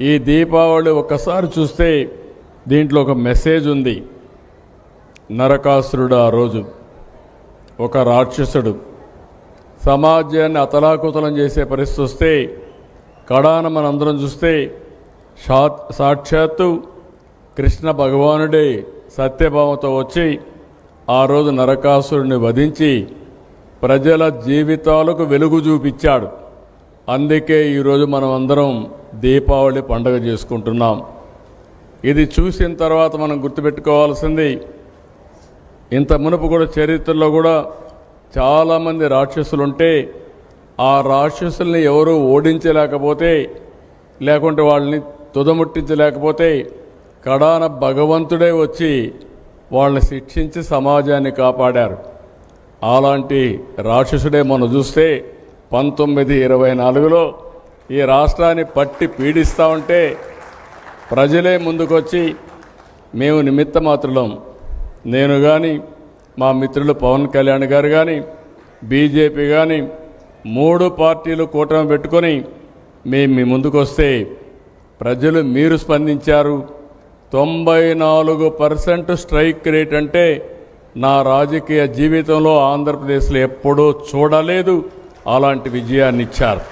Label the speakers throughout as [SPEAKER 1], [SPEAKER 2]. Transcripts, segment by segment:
[SPEAKER 1] ఈ దీపావళి ఒక్కసారి చూస్తే దీంట్లో ఒక మెసేజ్ ఉంది. నరకాసురుడు ఆ రోజు ఒక రాక్షసుడు సమాజాన్ని అతలాకుతలం చేసే పరిస్థితి వస్తే కడాన మనందరం చూస్తే సా సాక్షాత్తు కృష్ణ భగవానుడే సత్యభామతో వచ్చి ఆ రోజు నరకాసురుడిని వధించి ప్రజల జీవితాలకు వెలుగు చూపించాడు. అందుకే ఈరోజు మనం అందరం దీపావళి పండుగ చేసుకుంటున్నాం. ఇది చూసిన తర్వాత మనం గుర్తుపెట్టుకోవాల్సింది ఇంత మునుపు కూడా చరిత్రలో కూడా చాలామంది రాక్షసులు ఉంటే ఆ రాక్షసుల్ని ఎవరూ ఓడించలేకపోతే లేకుంటే వాళ్ళని తుదముట్టించలేకపోతే కడాన భగవంతుడే వచ్చి వాళ్ళని శిక్షించి సమాజాన్ని కాపాడారు. అలాంటి రాక్షసుడే మనం చూస్తే పంతొమ్మిది ఇరవై నాలుగులో ఈ రాష్ట్రాన్ని పట్టి పీడిస్తూ ఉంటే ప్రజలే ముందుకొచ్చి మేము నిమిత్త మాత్రులం నేను కానీ మా మిత్రులు పవన్ కళ్యాణ్ గారు కానీ బీజేపీ కానీ మూడు పార్టీలు కూటమి పెట్టుకొని మేము మీ ముందుకొస్తే ప్రజలు మీరు స్పందించారు. తొంభై నాలుగు పర్సెంట్ స్ట్రైక్ రేట్ అంటే నా రాజకీయ జీవితంలో ఆంధ్రప్రదేశ్లో ఎప్పుడూ చూడలేదు. అలాంటి విజయాన్ని ఇచ్చారు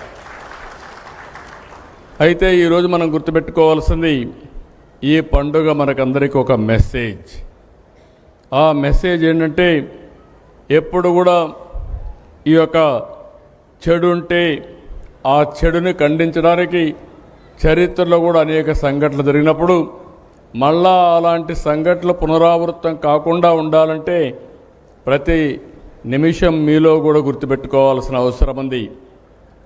[SPEAKER 1] అయితే ఈరోజు మనం గుర్తుపెట్టుకోవాల్సింది ఈ పండుగ మనకందరికీ ఒక మెసేజ్. ఆ మెసేజ్ ఏంటంటే ఎప్పుడు కూడా ఈ యొక్క చెడు ఉంటే ఆ చెడుని ఖండించడానికి చరిత్రలో కూడా అనేక సంఘటనలు జరిగినప్పుడు మళ్ళా అలాంటి సంఘటనలు పునరావృతం కాకుండా ఉండాలంటే ప్రతి నిమిషం మీలో కూడా గుర్తుపెట్టుకోవాల్సిన అవసరం ఉంది.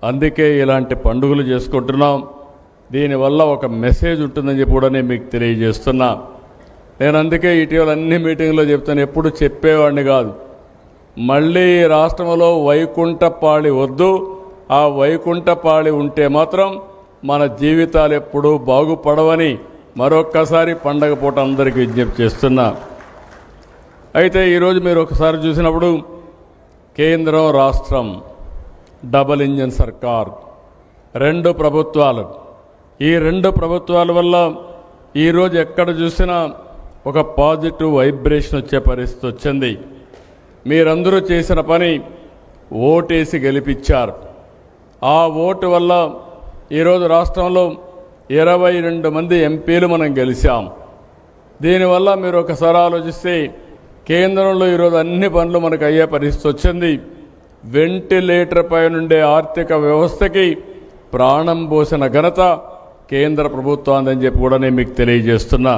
[SPEAKER 1] అందుకే ఇలాంటి పండుగలు చేసుకుంటున్నాం. దీనివల్ల ఒక మెసేజ్ ఉంటుందని చెప్పి కూడా నేను మీకు తెలియజేస్తున్నా. నేను అందుకే ఇటీవల అన్ని మీటింగ్లో చెప్తాను ఎప్పుడు చెప్పేవాడిని కాదు. మళ్ళీ రాష్ట్రంలో వైకుంఠపాళి వద్దు ఆ వైకుంఠపాళి ఉంటే మాత్రం మన జీవితాలు ఎప్పుడూ బాగుపడవని మరొక్కసారి పండగ పూట అందరికీ విజ్ఞప్తి చేస్తున్నా. అయితే ఈరోజు మీరు ఒకసారి చూసినప్పుడు కేంద్రం రాష్ట్రం డబల్ ఇంజన్ సర్కార్ రెండు ప్రభుత్వాలు. ఈ రెండు ప్రభుత్వాల వల్ల ఈరోజు ఎక్కడ చూసినా ఒక పాజిటివ్ వైబ్రేషన్ వచ్చే పరిస్థితి వచ్చింది. మీరందరూ చేసిన పని ఓటేసి గెలిపించారు. ఆ ఓటు వల్ల ఈరోజు రాష్ట్రంలో ఇరవై రెండు మంది ఎంపీలు మనం గెలిచాం. దీనివల్ల మీరు ఒకసారి ఆలోచిస్తే కేంద్రంలో ఈరోజు అన్ని పనులు మనకు అయ్యే పరిస్థితి వచ్చింది. వెంటిలేటర్ పై నుండే ఆర్థిక వ్యవస్థకి ప్రాణం పోసిన ఘనత కేంద్ర ప్రభుత్వాన్ని చెప్పి కూడా నేను మీకు తెలియజేస్తున్నా.